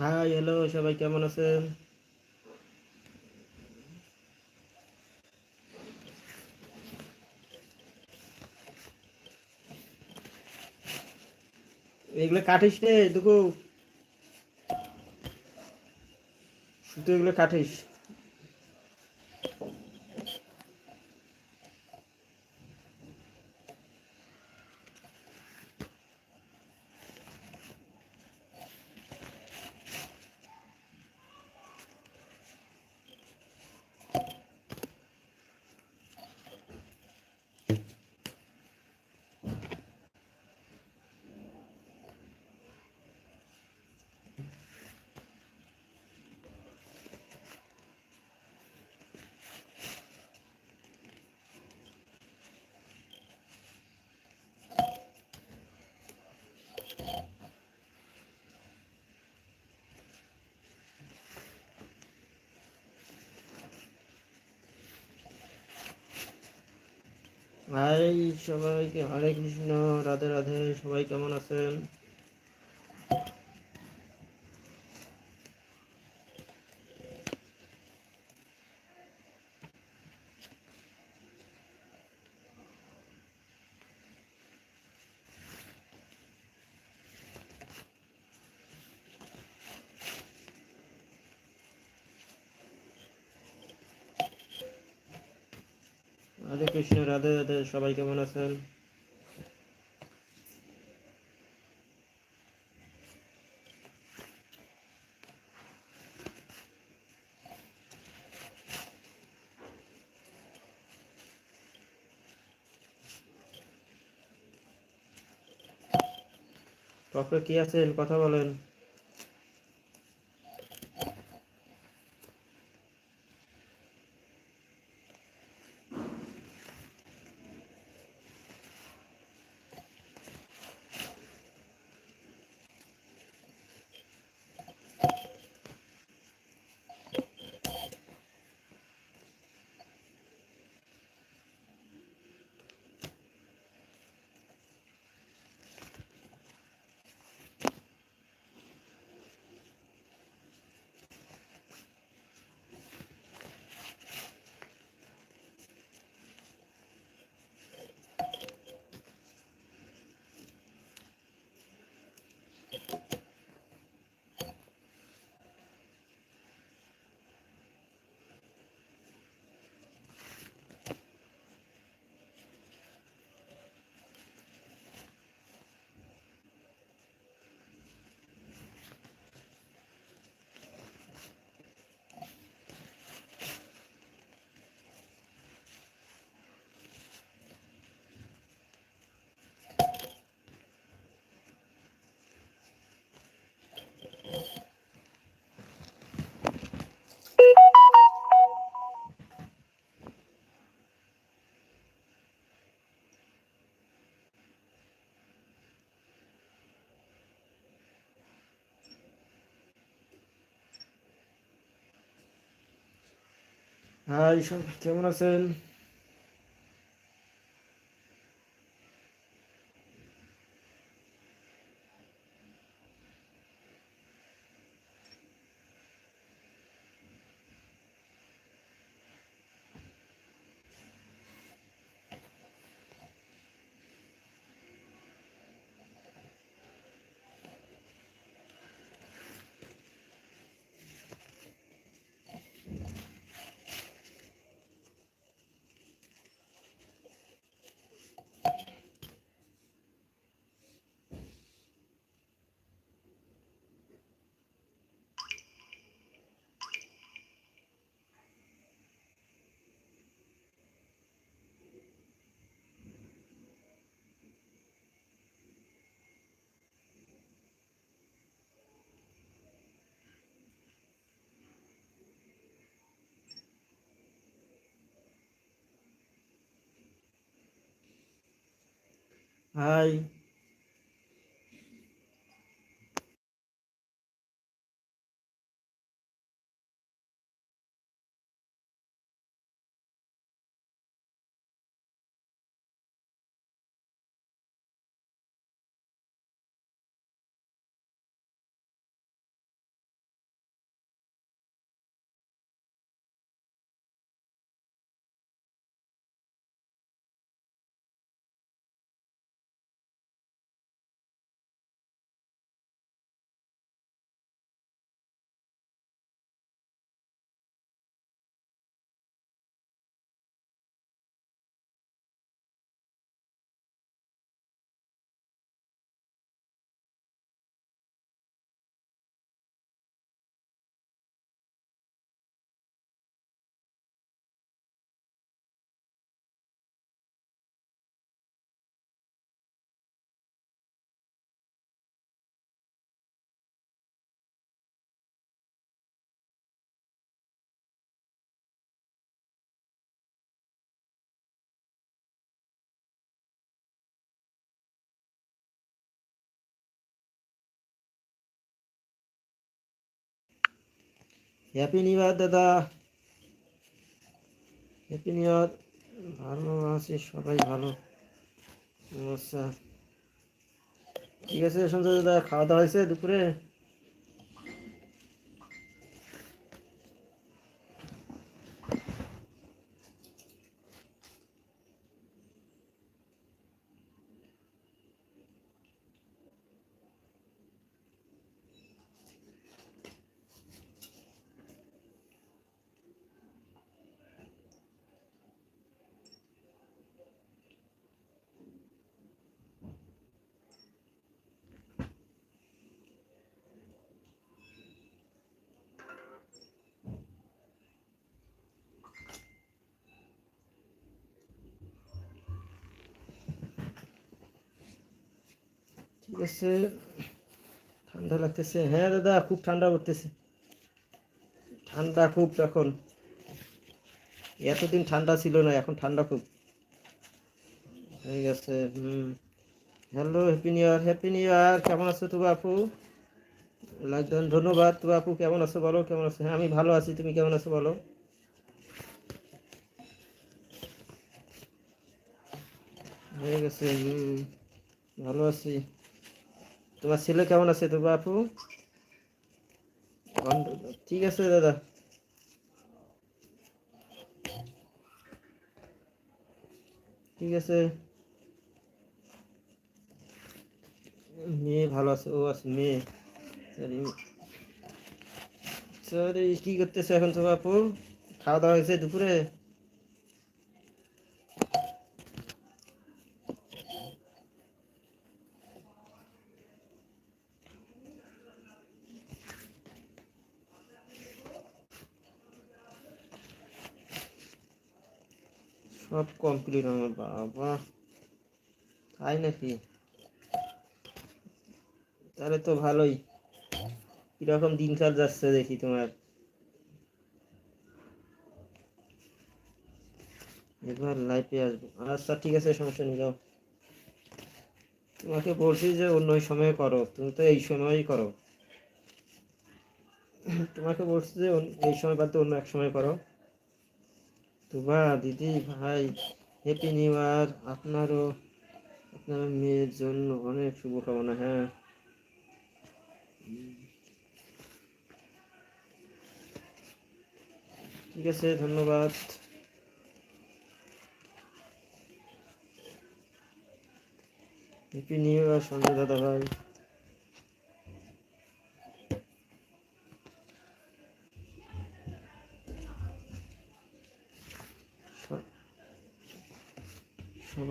Hi hello সবাই কেমন আছেন? এগুলো কাটিস রে দুকু। শুধু এগুলো কাটিস। হাই সবাইকে হরে কৃষ্ণ রাধে রাধে সবাই কেমন আছেন হরে কৃষ্ণ রাধে রাধে সবাই কেমন আছেন? কখন কি আছেন? কথা বলেন। হাই কেমন আছেন? হাই হ্যাপি নিউ দাদা। হ্যাপি নিউ ভালো আছি, সবাই ভালো। আচ্ছা ঠিক আছে সঞ্জয় দাদা, খাওয়া দাওয়া হয়েছে দুপুরে? ঠিক আছে ঠান্ডা লাগতেছে। হ্যাঁ দাদা, খুব ঠান্ডা পড়তেছে। ঠান্ডা খুব এখন। এতদিন ঠান্ডা ছিল না, এখন ঠান্ডা খুব। হয়ে গেছে, হুম। Hello, happy new year, happy new year. কেমন আছো তো আপু? লাগবেন ধন্যবাদ। তো আপু কেমন আছো বলো, কেমন আছো? হ্যাঁ আমি ভালো আছি। তুমি কেমন আছো বলো? হয়ে গেছে, হুম। ভালো আছি। তোমার ছেলে কেমন আছে তো আপু ঠিক আছে দাদা। ঠিক আছে। মেয়ে ভালো আছে, ও আছে, মেয়ে। সরি। কি করতেছে এখন তো আপু খাওয়া দাওয়া হয়েছে দুপুরে? কমপ্লিট আমার বাবা। তাই নাকি? তাহলে তো ভালোই। কীরকম দিনকাল যাচ্ছে দেখি তোমার। এবার লাইফে আসব। আচ্ছা ঠিক আছে, সমস্যা নেই, যাও। তোমাকে বলছি যে অন্য সময় করো, তুমি তো এই সময়ই করো। তোমাকে বলছি যে এই সময় বাদ অন্য এক সময় করো। তো বা দিদি ভাই হ্যাপি নিউ ইয়ার আপনারও, আপনার মেয়ের জন্য অনেক শুভকামনা হ্যাঁ। ঠিক আছে, ধন্যবাদ। হ্যাপি নিউ ইয়ার সঞ্জয় দাদা ভাই।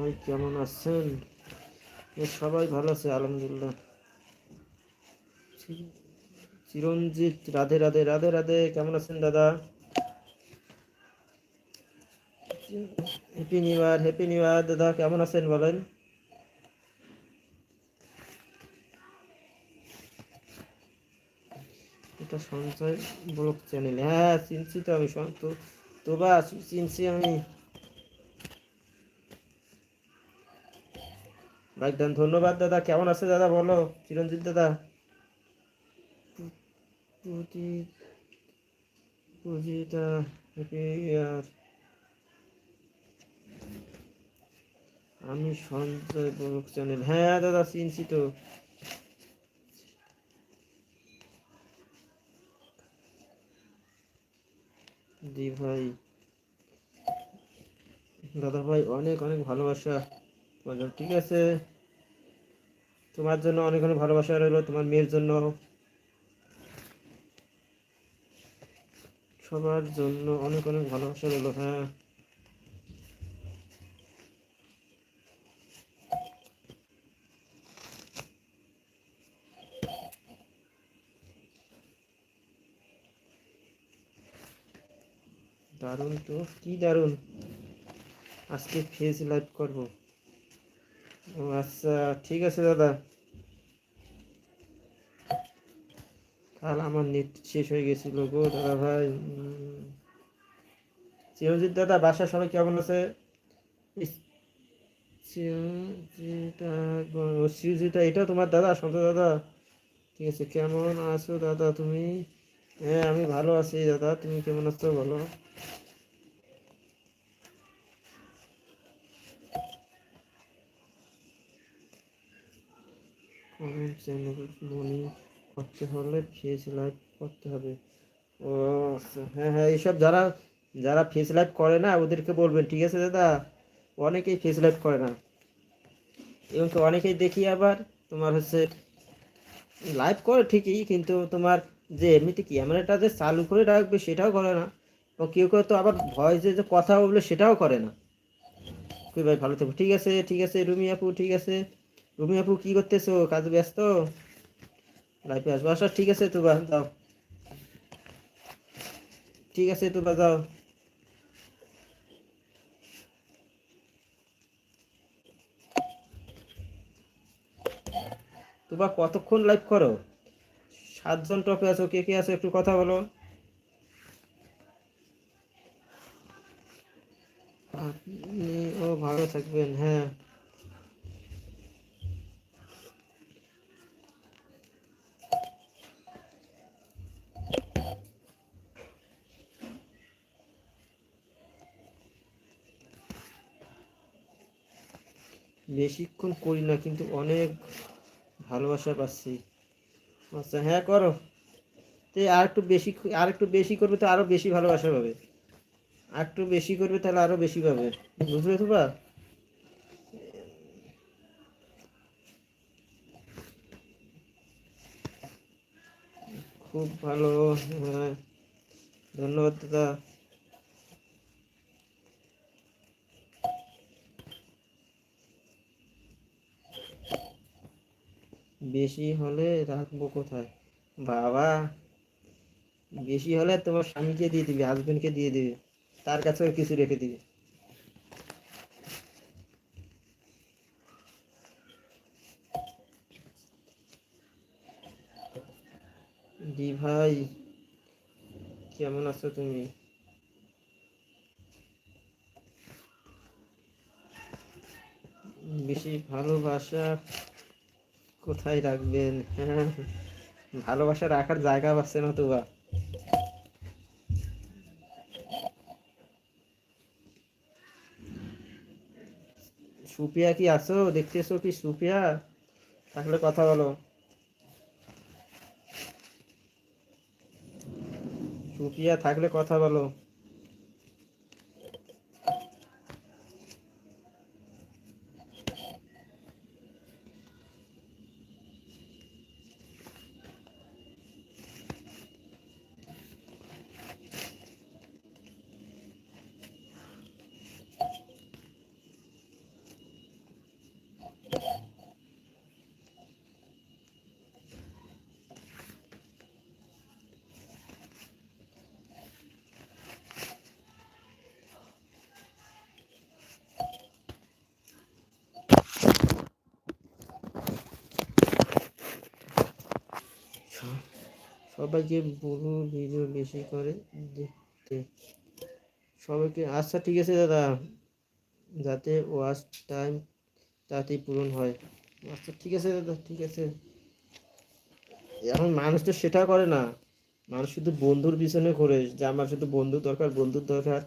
সবাই কেমন আছেন? সবাই ভালো আছে, আলহামদুলিল্লাহ। চিরঞ্জিত, রাধে রাধে রাধে রাধে, কেমন আছেন দাদা? Happy new year happy new year দাদা, কেমন আছেন বলেন? এটা সঞ্চয় ব্লগ চ্যানেল। হ্যাঁ চিনছি তো আমি তো তো বা চিনছি আমি। একদম ধন্যবাদ, দাদা। কেমন আছে, দাদা, বলো? চিরঞ্জিত দাদা? আমি সঞ্জয় ব্লগ চ্যানেল। হ্যাঁ দাদা, চিনছি তো। ভাই, দাদা ভাই, অনেক অনেক ভালোবাসা। তোমার ঠিক আছে। তোমার জন্য অনেক অনেক ভালোবাসা রইল, তোমার মেয়ের জন্য। সবার জন্য অনেক অনেক ভালোবাসা রইল হ্যাঁ। দারুণ তো, কি দারুণ। আজকে ফেস লাইভ করব। আচ্ছা ঠিক আছে দাদা। তাহলে আমার নেট শেষ হয়ে গেছিল গো দাদা ভাই। চিরঞ্জিত দাদা বাসা সবাই কেমন আছে? চিরঞ্জিতা এটা তোমার দাদা সন্ত দাদা। ঠিক আছে, কেমন আছো দাদা তুমি? হ্যাঁ আমি ভালো আছি দাদা, তুমি কেমন আছো বলো। কমেন্ট চ্যানেল মনি করতে হলে ফেস লাইভ করতে হবে। ও আচ্ছা। হ্যাঁ হ্যাঁ এইসব যারা যারা ফেস লাইভ করে না, ওদেরকে বলবেন, ঠিক আছে দাদা? অনেকেই ফেস লাইভ করে না। এবং অনেকেই দেখি আবার, তোমার হচ্ছে লাইভ করে ঠিকই, কিন্তু তোমার যে এমনিতে ক্যামেরাটা যে চালু করে রাখবে, সেটাও করে না। এবং কেউ কেউ তো আবার ভয়েসে যে কথা বলবে, সেটাও করে না। ভাই, ভালো থাকব ঠিক আছে ঠিক আছে, রুমি আপু, ঠিক আছে। রুমি আপু কি করতেছো? কাজে ব্যস্ত? লাইফে আসব? আচ্ছা ঠিক আছে তো যাও। ঠিক আছে তো যাও। তোমরা কতক্ষণ লাইভ করো? সাতজন টপে আছো, কে কে আছো, একটু কথা বলো। আপনি ও ভালো থাকবেন হ্যাঁ। বেশিক্ষণ করি না, কিন্তু অনেক ভালোবাসা পাচ্ছি। আচ্ছা হ্যাঁ করো। তো আর একটু বেশি, আর একটু বেশি করবে তো আরও বেশি ভালোবাসা পাবে। আর একটু বেশি করবে তাহলে আরও বেশি পাবে। বুঝলে তো বা? খুব ভালো হ্যাঁ। ধন্যবাদ, দাদা। বেশি হলে রাখব কোথায়? বাবা, বেশি হলে তোমার স্বামীকে দিয়ে দিবে হাজবেন্ডকে দিয়ে দিবে, তার কাছেও কিছু রেখে দিবে। জি ভাই, কেমন আছো তুমি? বেশি ভালোবাসা কোথায় রাখবেন? হ্যাঁ। ভালোবাসা রাখার জায়গা পাচ্ছে না তো বা? সুপিয়া কি আছো? দেখতেছো কি সুপিয়া? থাকলে কথা বলো। সুপিয়া, থাকলে কথা বলো। সবাইকে বলুন, ভিডিও বেশি করে দেখতে। সবাইকে আচ্ছা ঠিক আছে দাদা। যাতে ওয়াচ টাইম তাড়াতাড়ি পূরণ হয়। আচ্ছা ঠিক আছে দাদা, ঠিক আছে। এখন মানুষ তো সেটা করে না। মানুষ শুধু বন্ধুর পিছনে ঘোরে। যে আমার শুধু বন্ধু দরকার, বন্ধুর দরকার।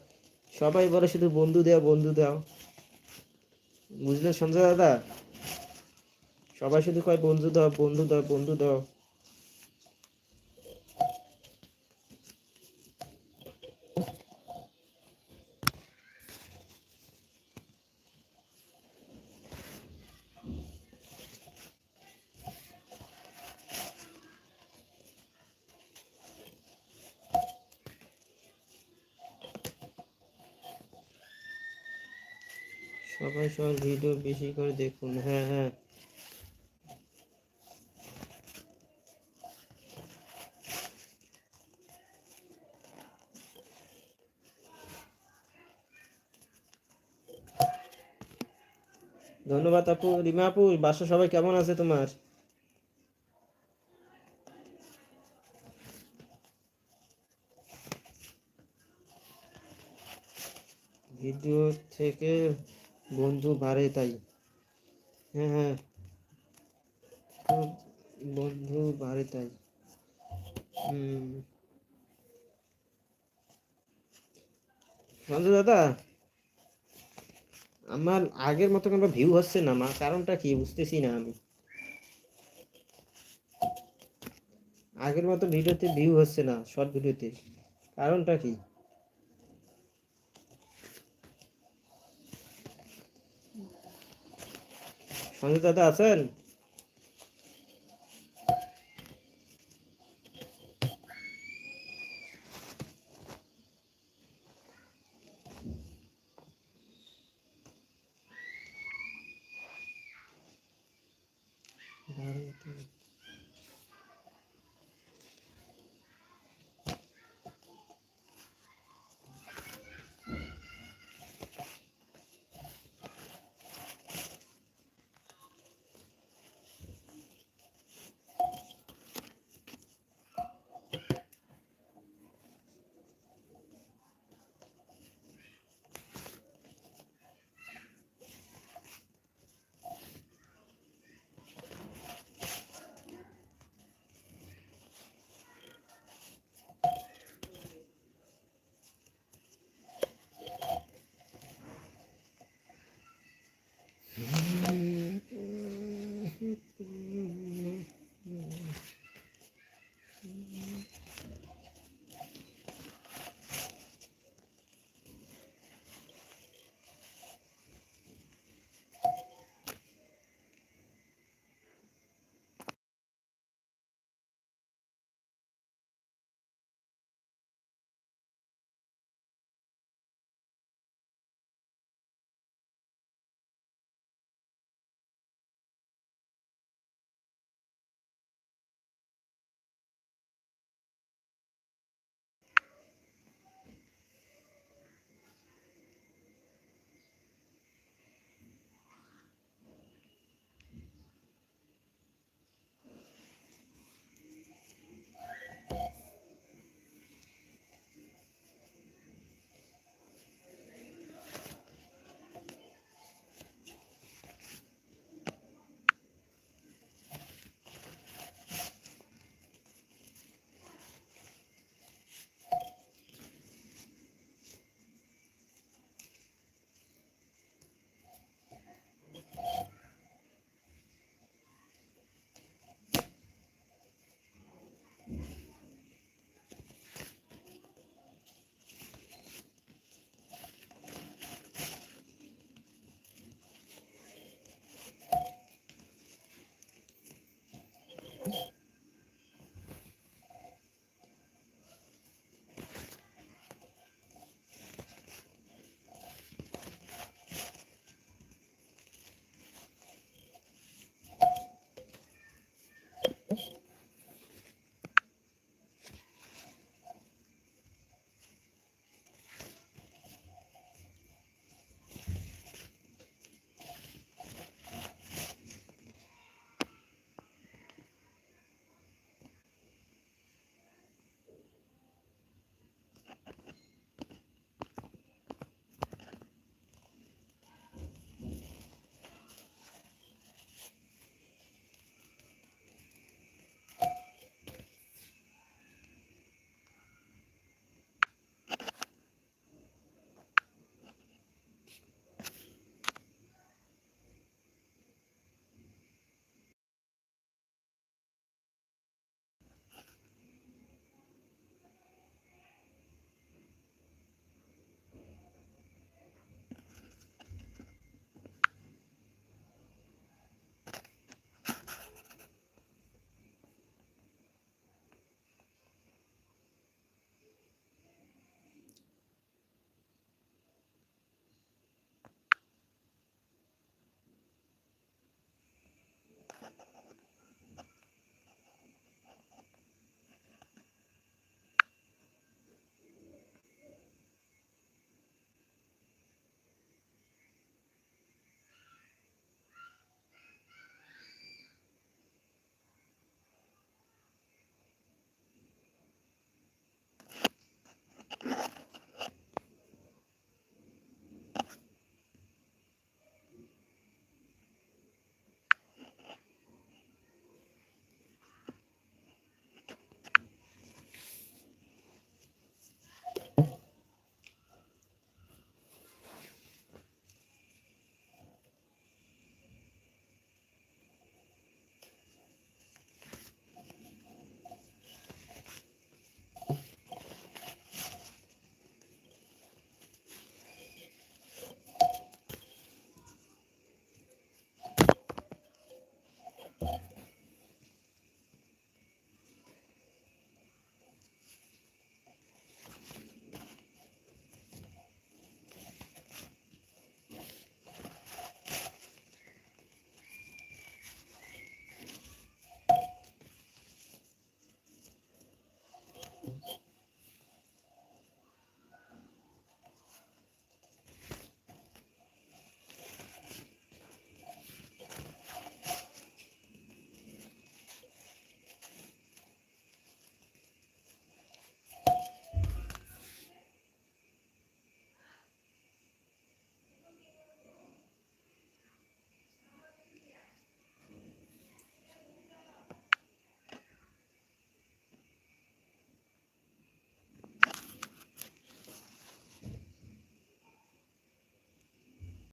সবাই বলে শুধু বন্ধু দেও, বন্ধু দাও। বুঝলেন সঞ্জয় দাদা? সবাই শুধু কয় বন্ধু দাও বন্ধু দাও বন্ধু দাও। সবাই সবার ভিডিও বেশি করে দেখুন হ্যাঁ হ্যাঁ। ধন্যবাদ আপু, রিমা আপু, বাসা সবাই কেমন আছে তোমার? ভিডিও থেকে বন্ধু বাড়ে তাই। হ্যাঁ হ্যাঁ। বন্ধু বাড়ে তাই। হুম। দাদা, আমার আগের মতো কোনো ভিউ হচ্ছে না, মা। কারণটা কি বুঝতেছি না আমি। আগের মতো ভিডিওতে ভিউ হচ্ছে না শর্ট ভিডিওতে কারণটা কি? সঞ্জয় দাদা আছেন